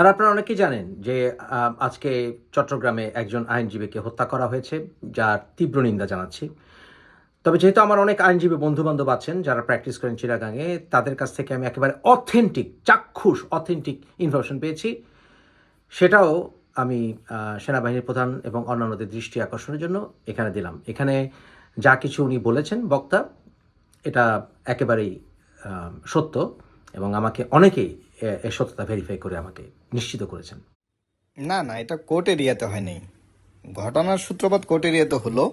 আর আপনারা অনেকেই জানেন যে আজকে চট্টগ্রামে একজন আইনজীবীকে হত্যা করা হয়েছে, যার তীব্র নিন্দা জানাচ্ছি। তবে যেহেতু আমার অনেক আইনজীবী বন্ধু বান্ধব আছেন, যারা প্র্যাকটিস করেন চিরাগাঙে, তাদের কাছ থেকে আমি একেবারে অথেন্টিক, চাক্ষুষ, অথেন্টিক ইনফরমেশন পেয়েছি। সেটাও আমি সেনাবাহিনীর প্রধান এবং অন্যান্যদের দৃষ্টি আকর্ষণের জন্য এখানে দিলাম। এখানে যা কিছু উনি বলেছেন, বক্তা, এটা একেবারেই সত্য এবং আমাকে অনেকেই এ- সত্যতা ভেরিফাই করে আমাকে নিশ্চিত করেছেন। না না, এটা কোর্ট এরিয়াতে হয়নি। ঘটনার সূত্রপাত কোর্ট এরিয়াতে হলো।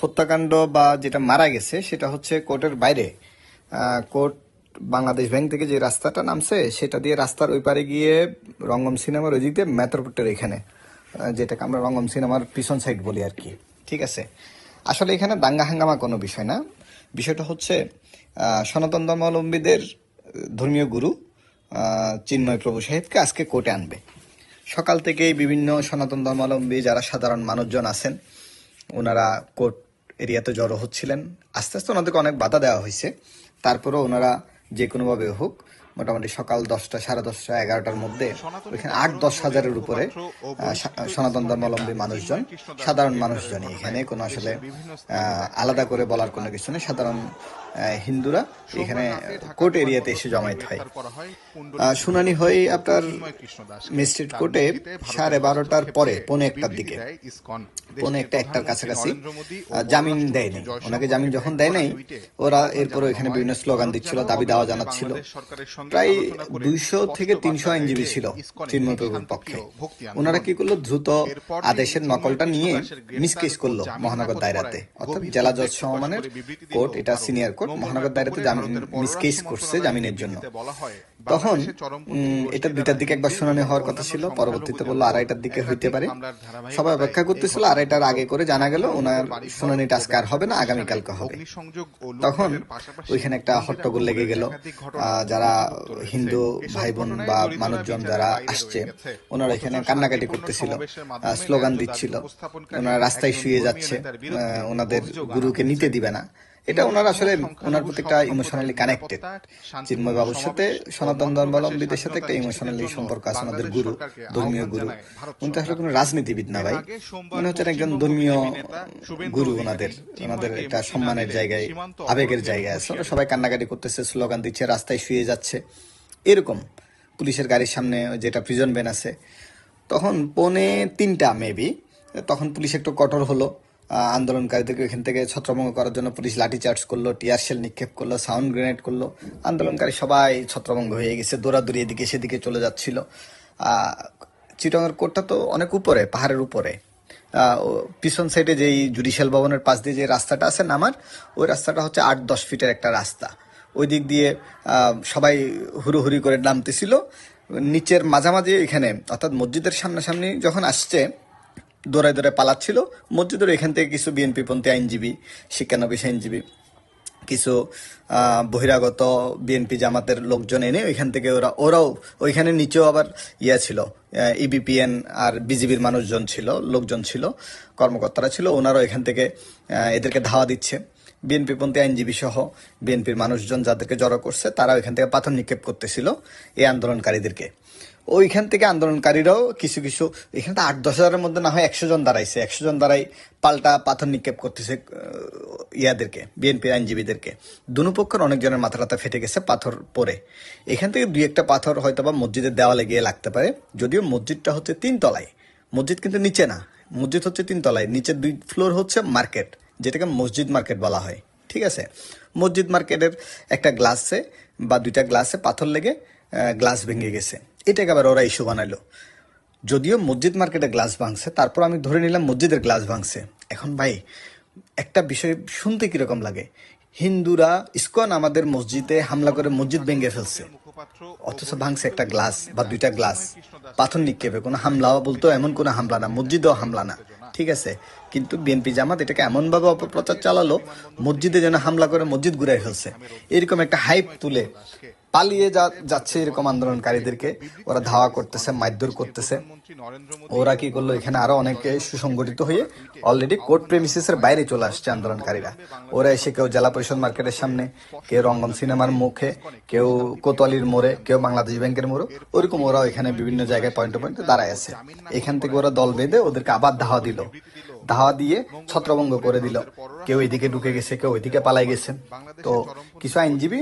হত্যাকাণ্ড বা যেটা মারা গেছে, সেটা হচ্ছে কোর্টের বাইরে। কোর্ট বাংলাদেশ ব্যাংক থেকে যে রাস্তাটা নামছে, সেটা দিয়ে রাস্তার ওই পারে গিয়ে রঙ্গম সিনেমার ওই দিক দিয়ে মেথরপুটের এখানে। যেটাকে আমরা রঙ্গম সিনেমার পিছন সাইড বলি আর কি। ঠিক আছে? আসলে এখানে দাঙ্গা হাঙ্গামা কোনো বিষয় না। বিষয়টা হচ্ছে সনাতন ধর্মাবলম্বীদের ধর্মীয় গুরু চিন্ময় প্রভু সাহেবকে আজকে কোর্টে আনবে। সকাল থেকেই বিভিন্ন সনাতন ধর্মাবলম্বী যারা সাধারণ মানুষজন আছেন, ওনারা কোর্ট এরিয়াতে জড়ো হচ্ছিলেন। আস্তে আস্তে ওনাদেরকে অনেক বাধা দেওয়া হয়েছে। তারপরেও ওনারা যে কোনোভাবে হোক মোটামুটি সকাল দশটা সাড়ে দশটা এগারোটার মধ্যে ওইখানে আট দশ হাজারের উপরে সনাতন ধর্মাবলম্বী মানুষজন সাধারণ মানুষজনই এখানে কোনো আসলে আলাদা করে বলার কোনো কিছু নেই। সাধারণ হিন্দুরা এখানে কোর্ট এরিয়াতে এসে জমায়েত হয়। শুনানি হয় আপনার ম্যাজিস্ট্রেট কোর্টে সাড়ে বারোটার পরে পৌনে একটার দিকে। পৌনে একটা একটার কাছাকাছি। জামিন দেয়নি। ওনাকে জামিন যখন দেয় নাই ওরা এরপর ওইখানে বিভিন্ন স্লোগান দিচ্ছিল দাবি দাওয়া জানাচ্ছিল। প্রায় দুইশো থেকে তিনশো আইনজীবী ছিল চিন্ময় প্রভুর পক্ষে। ওনারা কি করল? দ্রুত আদেশের নকলটা নিয়ে মিসকেস করল মহানগর দায়রাতে। অর্থাৎ জেলা জজ সমমানের কোর্ট এটা সিনিয়র কোর্ট মহানগর দায়রাতে জামিন মিসকেস করছে জামিনের জন্য। তখন এটা দুইটার দিকে একবার শুনানি হওয়ার কথা ছিল পরবর্তীতে বলল আড়াইটার দিকে হইতে পারে। সবাই অপেক্ষা করতেছিল আড়াইটার আগে করে জানা গেল ওনার শুনানিটা আজকে আর হবে না আগামীকালকে হবে। তখন ওইখানে একটা হট্টগোল লেগে গেল। আহ, যারা হিন্দু ভাই বোন বা মানুষজন যারা আসছে ওনারা এখানে কান্নাকাটি করতেছিল স্লোগান দিচ্ছিল ওনারা রাস্তায় শুয়ে যাচ্ছে ওনাদের গুরুকে নিতে দিবে না। এটা ওনার আসলে ওনার প্রতি একটা ইমোশনালি কানেক্টেড চিন্ময় বাবুর সাথে সনাতন ধর্মাবলম্বীদের সাথে একটা ইমোশনালি সম্পর্ক আছে, ওনাদের গুরু, ধর্মীয় গুরু। উনি আসলে কোনো রাজনীতিবিদ না ভাই। মনে হচ্ছে একজন ধর্মীয় গুরু ওনাদের। ওনাদের একটা সম্মানের জায়গায়, আবেগের জায়গায় আছে। ওরা সবাই কান্নাকাটি করতেছে, স্লোগান দিচ্ছে, রাস্তায় শুয়ে যাচ্ছে। এরকম পুলিশের গাড়ির সামনে যেটা প্রিজন ভ্যান আছে। তখন পৌনে তিনটা মেবি তখন পুলিশ একটু কঠোর হলো। আন্দোলনকারীদেরকে এখান থেকে ছত্রভঙ্গ করার জন্য পুলিশ লাঠিচার্জ করল, টিয়ার শেল নিক্ষেপ করল, সাউন্ড গ্রেনেড করল। আন্দোলনকারী সবাই ছত্রভঙ্গ হয়ে গেছে, দৌড়াদৌড়ি এদিকে সেদিকে চলে যাচ্ছিল। চিটংয়ের কোর্টটা তো অনেক উপরে, পাহাড়ের উপরে। পিছন সাইডে যেই জুডিশিয়াল ভবনের পাশ দিয়ে যে রাস্তাটা আছে নামার ওই রাস্তাটা হচ্ছে আট, দশ ফিটের একটা রাস্তা। ওই দিক দিয়ে সবাই হুড়োহুড়ি করে নামতেছিল। নিচের মাঝামাঝি এখানে, অর্থাৎ মসজিদের সামনাসামনি যখন আসছে দৌড়ায় দৌড়ায় পালাচ্ছিল। মসজিদের এখান থেকে কিছু বিএনপি পন্থী আইনজীবী, শিক্ষানবিশ আইনজীবী, কিছু বহিরাগত বিএনপি জামাতের লোকজন এনে ওইখান থেকে ওরা, ওরাও ওইখানে নিচেও আবার ইয়া ছিল ইবিপিএন আর বিজিবির মানুষজন ছিল, লোকজন ছিল, কর্মকর্তারা ছিল ওনারাও এখান থেকে এদেরকে ধাওয়া দিচ্ছে। বিএনপি পন্থী আইনজীবী সহ বিএনপির মানুষজন যাদেরকে জড়ো করছে, তারা ওইখান থেকে পাথর নিক্ষেপ করতেছিল এই আন্দোলনকারীদেরকে। ওইখান থেকে আন্দোলনকারীরাও কিছু কিছু, এখানে তো আট, দশ হাজারের মধ্যে না হয় একশো জন দাঁড়াইছে। একশো জন দাঁড়াই পাল্টা পাথর নিক্ষেপ করতেছে ইয়াদেরকে, বিএনপি আইনজীবীদেরকে। দুনো পক্ষের অনেকজনের মাথা টাথা ফেটে গেছে পাথর পরে এখান থেকে দুই একটা পাথর হয়তো বা মসজিদের দেওয়ালে গিয়ে লাগতে পারে। যদিও মসজিদটা হচ্ছে তিন তলায়। মসজিদ কিন্তু নিচে না। মসজিদ হচ্ছে তিন তলায়। নিচের দুই ফ্লোর হচ্ছে মার্কেট, যেটাকে মসজিদ মার্কেট বলা হয়। ঠিক আছে? মসজিদ মার্কেটের একটা গ্লাসে বা দুইটা গ্লাসে পাথর লেগে গ্লাস ভেঙে গেছে। এটাকে আবার ওরা ইস্যু বানালো যদিও মসজিদ মার্কেটে গ্লাস ভাঙছে, তারপর আমি ধরে নিলাম মসজিদের গ্লাস ভাঙছে। এখন ভাই, একটা বিষয় শুনতে কীরকম লাগে? হিন্দুরা ইস্কন আমাদের মসজিদে হামলা করে মসজিদ ভেঙে ফেলছে। অথচ ভাঙছে একটা গ্লাস বা দুইটা গ্লাস পাথর নিক্ষেপে, কোনো হামলা বলতো এমন কোনো হামলা না, মসজিদেও হামলা না। ঠিক আছে? কিন্তু বিএনপি জামাত এটাকে এমনভাবে অপপ্রচার চালালো, মসজিদে যেন হামলা করে মসজিদ ঘুরাই ফেলছে। এরকম একটা হাইপ তুলে পালিয়ে যাচ্ছে এরকম আন্দোলনকারীদেরকে। ওরা ধাওয়া করতেছে, মারধর করতেছে। ওরা কি করল? এখানে আরও অনেকে সুসংগঠিত হয়ে অলরেডি কোর্ট প্রেমিসিস এর বাইরে চলে আসছে আন্দোলনকারীরা। ওরা এসে কেউ জেলা পরিষদ মার্কেটের সামনে, কেউ রঙ্গন সিনেমার মুখে, কেউ কোতোয়ালির মোড়ে, কেউ বাংলাদেশ ব্যাংকের মোড়ে, ওরকম ওরা এখানে বিভিন্ন জায়গায় পয়েন্টে পয়েন্টে দাঁড়ায় আছে। এখান থেকে ওরা দল বেঁধে ওদেরকে আবার ধাওয়া দিল। ধাওয়া দিয়ে ছত্রভঙ্গ করে দিল। কেউ এদিকে ঢুকে গেছে, কেউ ওইদিকে পালাই গেছে। তো কিছু আইনজীবী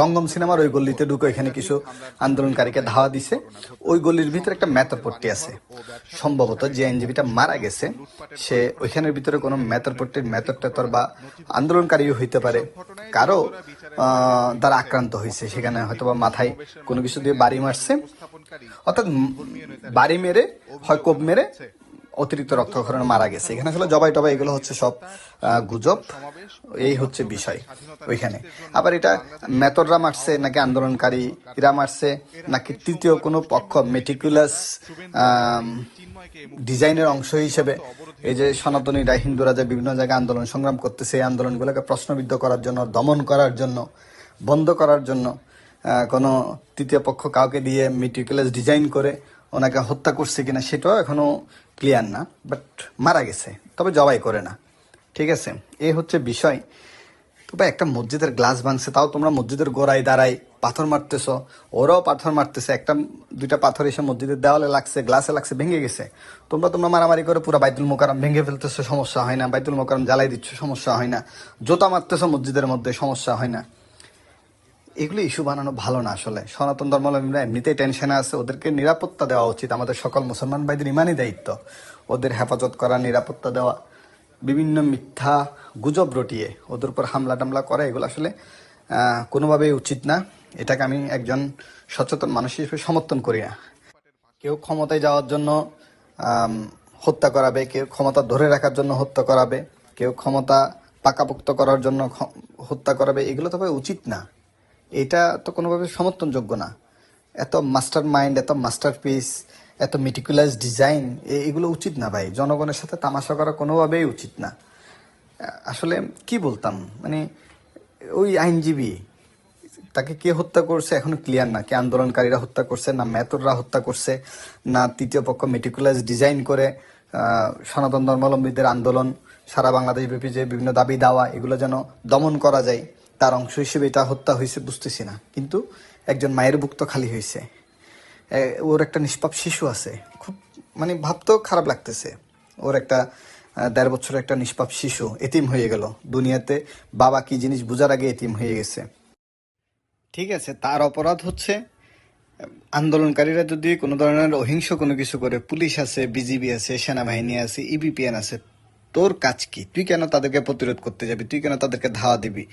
রঙ্গম সিনেমার ওই গল্লিতে ঢুকে এখানে কিছু আন্দোলনকারীকে ধাওয়া দিছে। ওই গল্লির ভিতরে একটা মেতর পট্টি আছে। সম্ভবত যে আইনজীবীটা মারা গেছে, সে ওইখানের ভিতরে কোনো মেতর পট্টির মেতর টেতর বা আন্দোলনকারীও হইতে পারে। কারও দ্বারা আক্রান্ত হয়েছে সেখানে হয়তো বা মাথায় কোনো কিছু দিয়ে বাড়ি মারছে। অর্থাৎ বাড়ি মেরে হয় কোপ মেরে অতিরিক্ত রক্তক্ষরণে মারা গেছে। এখানে আসলে জবাই টবাই এগুলো হচ্ছে সব গুজব। এই হচ্ছে বিষয় ওইখানে। আবার এটা মেতররা মারছে নাকি আন্দোলনকারী এরা মারছে নাকি তৃতীয় কোনো পক্ষ মেটিকুলাস ডিজাইনের অংশ হিসেবে এই যে সনাতনীরা, হিন্দুরা যে বিভিন্ন জায়গায় আন্দোলন সংগ্রাম করতেছে, এই আন্দোলনগুলোকে প্রশ্নবিদ্ধ করার জন্য, দমন করার জন্য, বন্ধ করার জন্য কোনো তৃতীয় পক্ষ কাউকে দিয়ে মেটিকুলাস ডিজাইন করে ওনাকে হত্যা করছে কিনা সেটাও এখনও ক্লিয়ার না বাট মারা গেছে, তবে জবাই করে না। ঠিক আছে? এই হচ্ছে বিষয়। তবে একটা মসজিদের গ্লাস ভাঙছে, তাও তোমরা মসজিদের গোড়ায় দাঁড়াই পাথর মারতেছো, ওরাও পাথর মারতেছে, একটা, দুইটা পাথর এসে মসজিদের দেওয়ালে লাগছে গ্লাসে লাগছে, ভেঙে গেছে। তোমরা তোমরা মারামারি করে পুরো বাইতুল মোকারম ভেঙে ফেলতেছো, সমস্যা হয় না। বাইতুল মোকারম জ্বালাই দিচ্ছ, সমস্যা হয় না। জোতা মারতেছো মসজিদের মধ্যে, সমস্যা হয় না। এগুলো ইস্যু বানানো ভালো না আসলে। সনাতন ধর্মাবলম্বীরা এমনিতেই টেনশনে আছে, ওদেরকে নিরাপত্তা দেওয়া উচিত। আমাদের সকল মুসলমান ভাইদের ইমানই দায়িত্ব। ওদের হেফাজত করা, নিরাপত্তা দেওয়া, বিভিন্ন মিথ্যা গুজব রটিয়ে, ওদের উপর হামলা টামলা করা, এগুলো আসলে কোনোভাবেই উচিত না। এটাকে আমি একজন সচেতন মানুষ হিসেবে সমর্থন করি না। কেউ ক্ষমতায় যাওয়ার জন্য হত্যা করাবে, কেউ ক্ষমতা ধরে রাখার জন্য হত্যা করাবে, কেউ ক্ষমতা পাকাপোক্ত করার জন্য হত্যা করাবে, এগুলো তো ভাই উচিত না। এটা তো কোনোভাবে সমর্থনযোগ্য না। এত মাস্টার মাইন্ড এত মাস্টার পিস এত মেটিকুলাস ডিজাইন এগুলো উচিত না ভাই। জনগণের সাথে তামাশা করা কোনোভাবেই উচিত না। আসলে কি বলতাম? মানে ওই আইনজীবী, তাকে কে হত্যা করছে এখনও ক্লিয়ার না। কে আন্দোলনকারীরা হত্যা করছে, না মেথররা হত্যা করছে, না তৃতীয় পক্ষ মেটিকুলাস ডিজাইন করে সনাতন ধর্মাবলম্বীদের আন্দোলন, সারা বাংলাদেশ ব্যাপী যে বিভিন্ন দাবি দাওয়া এগুলো যেন দমন করা যায়। তার অংশ হিসেবে এটা হত্যা হয়েছে, বুঝতেছি না। কিন্তু একজন মায়ের বুক তো খালি হয়েছে। ওর একটা নিষ্পাপ শিশু আছে। খুব মানে ভাবতেও খারাপ লাগতেছে। ওর একটা দেড় বছরের একটা নিষ্পাপ শিশু এতিম হয়ে গেল। দুনিয়াতে বাবা কি জিনিস বোঝার আগে এতিম হয়ে গেছে। ঠিক আছে, তার অপরাধ হচ্ছে, আন্দোলনকারীরা যদি কোনো ধরনের অহিংস কোনো কিছু করে, পুলিশ আছে, বিজিবি আছে, সেনাবাহিনী আছে ইবিপিএন আছে, তোর কাজ কি? তুই কেন তাদেরকে প্রতিরোধ করতে যাবি? তুই কেন তাদেরকে ধাওয়া দিবি?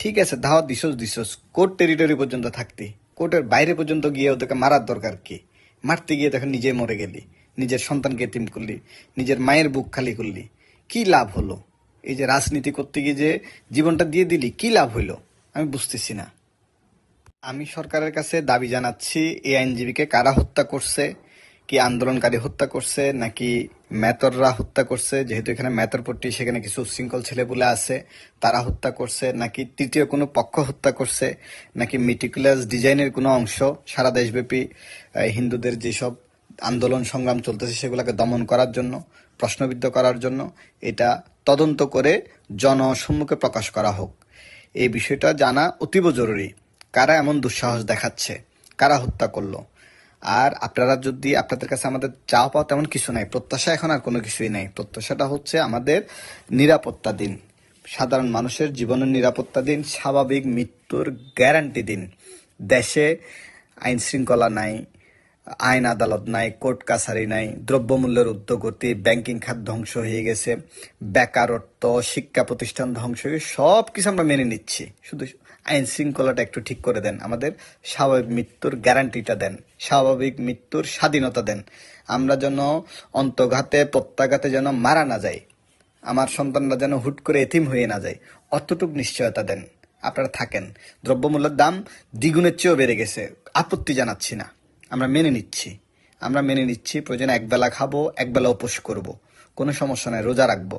ঠিক আছে, ধাওয়া দিছস দিছস। কোর্ট টেরিটরি পর্যন্ত থাকতি। কোর্টের বাইরে পর্যন্ত গিয়ে ওদেরকে মারার দরকার কি? মারতে গিয়ে তখন নিজে মরে গেলি, নিজের সন্তানকে তিম করলি, নিজের মায়ের বুক খালি করলি। কি লাভ হলো? এই যে রাজনীতি করতে গিয়ে যে জীবনটা দিয়ে দিলি, কি লাভ হইল? আমি বুঝতেছি না। আমি সরকারের কাছে দাবি জানাচ্ছি, এই আইনজীবীকে কারা হত্যা করছে কি আন্দোলনকারী হত্যা করছে, নাকি মেতররা হত্যা করছে? যেহেতু এখানে মেতর পট্টি সেখানে কিছু উচ্ছৃঙ্খল ছেলেপুলে আছে, তারা হত্যা করছে, নাকি তৃতীয় কোনো পক্ষ হত্যা করছে, নাকি মিটিকুলাস ডিজাইনের কোনো অংশ? সারা দেশব্যাপী হিন্দুদের যেসব আন্দোলন সংগ্রাম চলতেছে, সেগুলোকে দমন করার জন্য, প্রশ্নবিদ্ধ করার জন্য, এটা তদন্ত করে জনসম্মুখে প্রকাশ করা হোক। এই বিষয়টা জানা অতীব জরুরি। কারা এমন দুঃসাহস দেখাচ্ছে? কারা হত্যা করল? আর আপনারা যদি আপনাদের কাছে আমাদের চাওয়া পাওয়া তেমন কিছু নাই, প্রত্যাশা এখন আর কোনো কিছুই নাই। প্রত্যাশাটা হচ্ছে আমাদের নিরাপত্তা দিন। সাধারণ মানুষের জীবনের নিরাপত্তা দিন, স্বাভাবিক মৃত্যুর গ্যারান্টি দিন। দেশে আইন শৃঙ্খলা নাই, আইন আদালত নাই, কোর্ট কাছারি নাই, দ্রব্যমূল্যের উদ্যোগতি ব্যাংকিং খাত ধ্বংস হয়ে গেছে, বেকারত্ব, শিক্ষা প্রতিষ্ঠান ধ্বংস হয়ে সব কিছু আমরা মেনে নিচ্ছি। শুধু আইন শৃঙ্খলাটা একটু ঠিক করে দেন। আমাদের স্বাভাবিক মৃত্যুর গ্যারান্টিটা দেন। স্বাভাবিক মৃত্যুর স্বাধীনতা দেন। আমরা যেন অন্তঘাতে প্রত্যাঘাতে যেন মারা না যাই। আমার সন্তানরা যেন হুট করে এতিম হয়ে না যায়। অতটুক নিশ্চয়তা দেন। আপনারা থাকেন। দ্রব্যমূল্যের দাম দ্বিগুণের চেয়েও বেড়ে গেছে। আপত্তি জানাচ্ছি না। আমরা মেনে নিচ্ছি। আমরা মেনে নিচ্ছি, প্রয়োজনে একবেলা খাব, একবেলা উপোস করব। কোনো সমস্যা নাই, রোজা রাখব।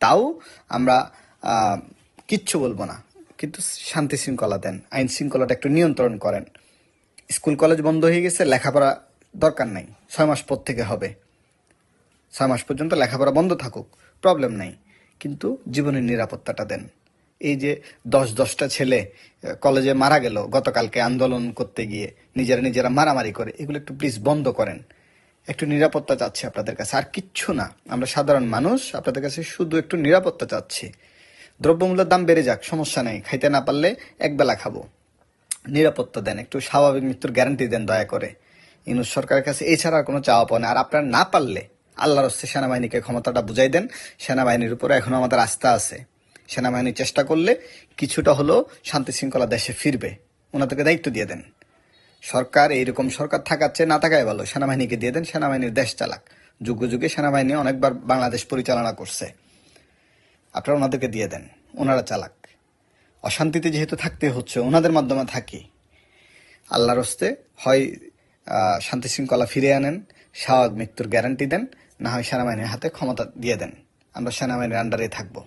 তাও আমরা কিচ্ছু বলব না। কিন্তু শান্তি শৃঙ্খলা দেন, আইন শৃঙ্খলাটা একটু নিয়ন্ত্রণ করেন। স্কুল, কলেজ বন্ধ হয়ে গেছে, লেখাপড়া দরকার নাই, ছয় মাস পর থেকে হবে। ছয় মাস পর্যন্ত লেখাপড়া বন্ধ থাকুক প্রবলেম নাই, কিন্তু জীবনের নিরাপত্তাটা দেন। এই যে দশ দশটা ছেলে কলেজে মারা গেল, গতকালকে আন্দোলন করতে গিয়ে নিজেরা নিজেরা মারামারি করে, এগুলো একটু প্লিজ বন্ধ করেন। একটু নিরাপত্তা চাচ্ছি আপনাদের কাছে, আর কিচ্ছু না, আমরা সাধারণ মানুষ, আপনাদের কাছে শুধু একটু নিরাপত্তা চাচ্ছি। দ্রব্যমূল্যের দাম বেড়ে যাক, সমস্যা নেই, খাইতে না পারলে একবেলা খাব। নিরাপত্তা দেন, একটু স্বাভাবিক মৃত্যুর গ্যারান্টি দেন দয়া করে। ইউনুস সরকারের কাছে এছাড়া কোনো চাওয়া পাওয়া আর আপনারা না পারলে আল্লাহর হস্তে সেনাবাহিনীকে ক্ষমতাটা বুঝাই দেন। সেনাবাহিনীর উপরে এখনও আমাদের আস্থা আছে। সেনাবাহিনী চেষ্টা করলে কিছুটা হলেও শান্তি শৃঙ্খলা দেশে ফিরবে। ওনাদেরকে দায়িত্ব দিয়ে দেন। সরকার, এইরকম সরকার থাকার চেয়ে না থাকাই ভালো। সেনাবাহিনীকে দিয়ে দেন, সেনাবাহিনীর দেশ চালাক। যুগে যুগে সেনাবাহিনী অনেকবার বাংলাদেশ পরিচালনা করছে। আপনারা ওনাদেরকে দিয়ে দেন। ওনারা চালাক। অশান্তিতে যেহেতু থাকতে হচ্ছে, ওনাদের মাধ্যমে থাকি। আল্লাহর হস্তে হয় শান্তি শৃঙ্খলা ফিরে আনেন স্বাভাবিক মৃত্যুর গ্যারান্টি দেন, না হয় সেনাবাহিনীর হাতে ক্ষমতা দিয়ে দেন। আমরা সেনাবাহিনীর আন্ডারে থাকব।